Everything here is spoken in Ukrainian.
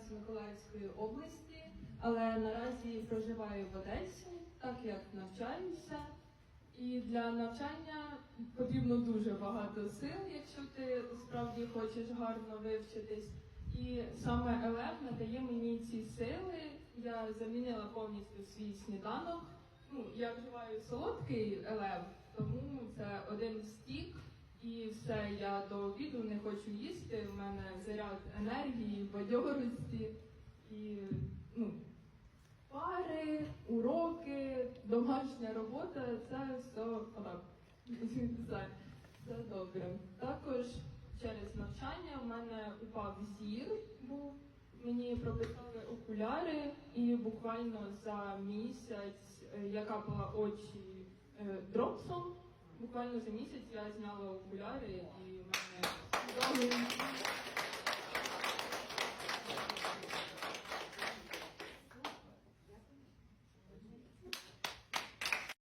з Миколаївської області, але наразі проживаю в Одесі, так як навчаюся. І для навчання потрібно дуже багато сил, якщо ти справді хочеш гарно вивчитись. І саме ЛФ надає мені ці сили. Я замінила повністю свій сніданок. Ну, я вживаю солодкий ЛФ, тому це один стік. І все, я до обіду не хочу їсти. У мене заряд енергії, бадьорості і ну, пари, уроки, домашня робота це все все добре. Також через навчання в мене упав зір, був. Мені прописали окуляри, і буквально за місяць е, я капала очі. Буквально за місяць я зняла окуляри і в мене